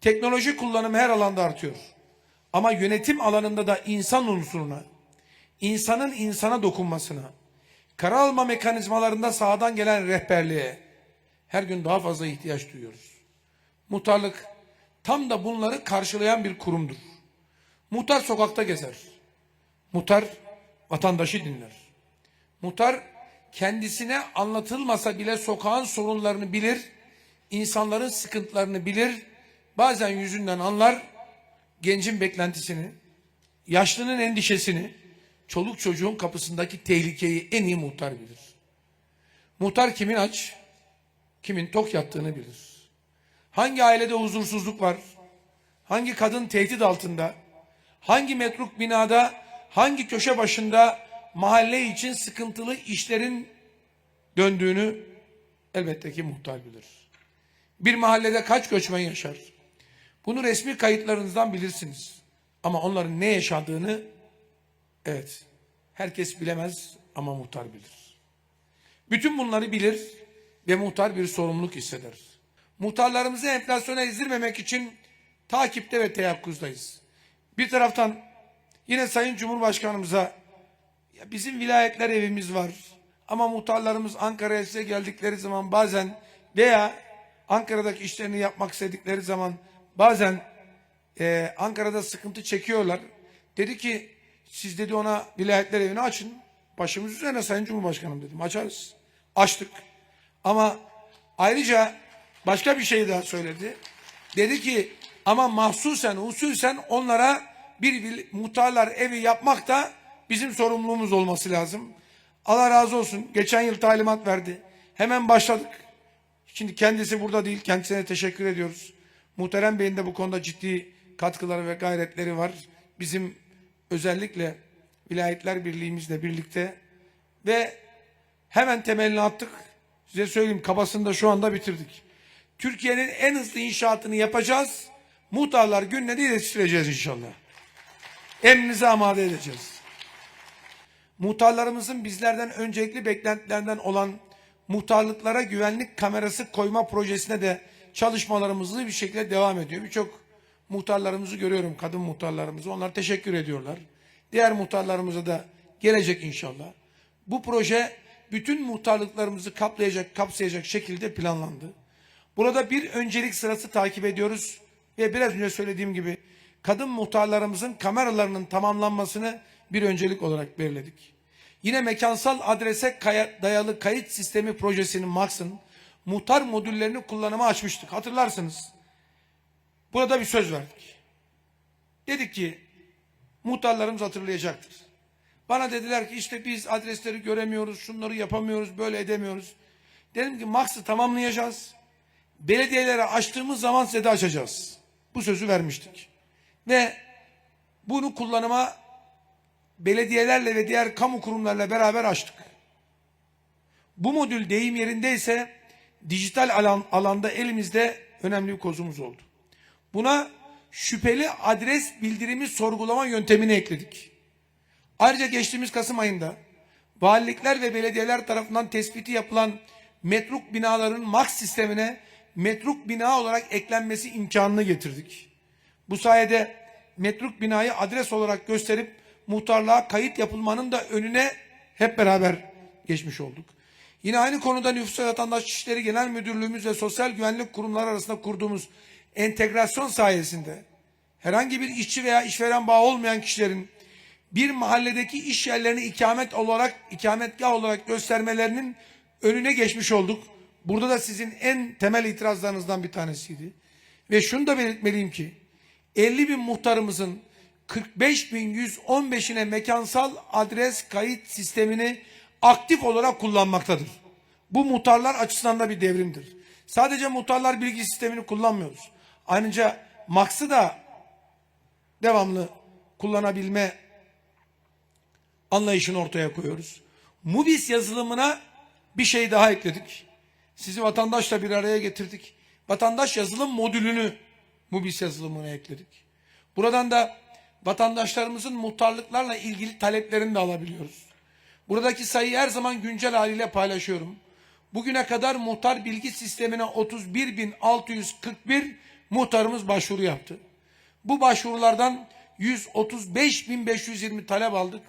Teknoloji kullanımı her alanda artıyor. Ama yönetim alanında da insan unsuruna, insanın insana dokunmasına, karar alma mekanizmalarında sağdan gelen rehberliğe her gün daha fazla ihtiyaç duyuyoruz. Muhtarlık tam da bunları karşılayan bir kurumdur. Muhtar sokakta gezer. Muhtar vatandaşı dinler. Muhtar kendisine anlatılmasa bile sokağın sorunlarını bilir, insanların sıkıntılarını bilir, bazen yüzünden anlar, gencin beklentisini, yaşlının endişesini, çoluk çocuğun kapısındaki tehlikeyi en iyi muhtar bilir. Muhtar kimin aç, kimin tok yattığını bilir. Hangi ailede huzursuzluk var, hangi kadın tehdit altında, hangi metruk binada, hangi köşe başında mahalle için sıkıntılı işlerin döndüğünü elbette ki muhtar bilir. Bir mahallede kaç göçmen yaşar? Bunu resmi kayıtlarınızdan bilirsiniz. Ama onların ne yaşadığını evet herkes bilemez ama muhtar bilir. Bütün bunları bilir ve muhtar bir sorumluluk hisseder. Muhtarlarımızı enflasyona ezdirmemek için takipte ve teyakkuzdayız. Bir taraftan yine Sayın Cumhurbaşkanımıza ya bizim vilayetler evimiz var ama muhtarlarımız Ankara'ya size geldikleri zaman bazen veya Ankara'daki işlerini yapmak istedikleri zaman bazen e, Ankara'da sıkıntı çekiyorlar. Dedi ki siz dedi ona vilayetler evini açın. Başımız üzerine Sayın Cumhurbaşkanım dedim. Açarız. Açtık. Ama ayrıca başka bir şey daha söyledi. Dedi ki ama mahsusen, usulsen onlara bir muhtarlar evi yapmak da bizim sorumluluğumuz olması lazım. Allah razı olsun. Geçen yıl talimat verdi. Hemen başladık. Şimdi kendisi burada değil. Kendisine teşekkür ediyoruz. Muhterem Bey'in de bu konuda ciddi katkıları ve gayretleri var. Bizim özellikle vilayetler birliğimizle birlikte ve hemen temelini attık. Size söyleyeyim kabasını da şu anda bitirdik. Türkiye'nin en hızlı inşaatını yapacağız. Muhtarlar gününe de yetiştireceğiz inşallah. Emrinize amade edeceğiz. Muhtarlarımızın bizlerden öncelikli beklentilerinden olan muhtarlıklara güvenlik kamerası koyma projesine de çalışmalarımız hızlı bir şekilde devam ediyor. Birçok muhtarlarımızı görüyorum, kadın muhtarlarımızı. Onlar teşekkür ediyorlar. Diğer muhtarlarımıza da gelecek inşallah. Bu proje bütün muhtarlıklarımızı kaplayacak, kapsayacak şekilde planlandı. Burada bir öncelik sırası takip ediyoruz ve biraz önce söylediğim gibi kadın muhtarlarımızın kameralarının tamamlanmasını bir öncelik olarak belirledik. Yine mekansal adrese dayalı kayıt sistemi projesinin Max'ın muhtar modüllerini kullanıma açmıştık. Hatırlarsınız. Burada bir söz verdik. Dedik ki muhtarlarımız hatırlayacaktır. Bana dediler ki işte biz adresleri göremiyoruz, şunları yapamıyoruz, böyle edemiyoruz. Dedim ki Max'ı tamamlayacağız. Belediyelere açtığımız zaman size de açacağız. Bu sözü vermiştik. Ve bunu kullanıma belediyelerle ve diğer kamu kurumlarla beraber açtık. Bu modül deyim yerindeyse dijital alan, alanda elimizde önemli bir kozumuz oldu. Buna şüpheli adres bildirimi sorgulama yöntemini ekledik. Ayrıca geçtiğimiz Kasım ayında valilikler ve belediyeler tarafından tespiti yapılan metruk binaların MAX sistemine metruk bina olarak eklenmesi imkanını getirdik. Bu sayede metruk binayı adres olarak gösterip muhtarlığa kayıt yapılmanın da önüne hep beraber geçmiş olduk. Yine aynı konuda Nüfus ve Vatandaş İşleri Genel Müdürlüğümüz ve Sosyal Güvenlik Kurumları arasında kurduğumuz entegrasyon sayesinde herhangi bir işçi veya işveren bağı olmayan kişilerin bir mahalledeki iş yerlerini ikamet olarak ikametgah olarak göstermelerinin önüne geçmiş olduk. Burada da sizin en temel itirazlarınızdan bir tanesiydi. Ve şunu da belirtmeliyim ki 50 bin muhtarımızın 45.115'ine mekansal adres kayıt sistemini aktif olarak kullanmaktadır. Bu muhtarlar açısından da bir devrimdir. Sadece muhtarlar bilgi sistemini kullanmıyoruz. Ayrıca Max'ı da devamlı kullanabilme anlayışını ortaya koyuyoruz. Mubis yazılımına bir şey daha ekledik. Sizi vatandaşla bir araya getirdik. Vatandaş yazılım modülünü Mubis yazılımına ekledik. Buradan da vatandaşlarımızın muhtarlıklarla ilgili taleplerini de alabiliyoruz. Buradaki sayıyı her zaman güncel haliyle paylaşıyorum. Bugüne kadar muhtar bilgi sistemine 31.641 muhtarımız başvuru yaptı. Bu başvurulardan 135.520 talep aldık.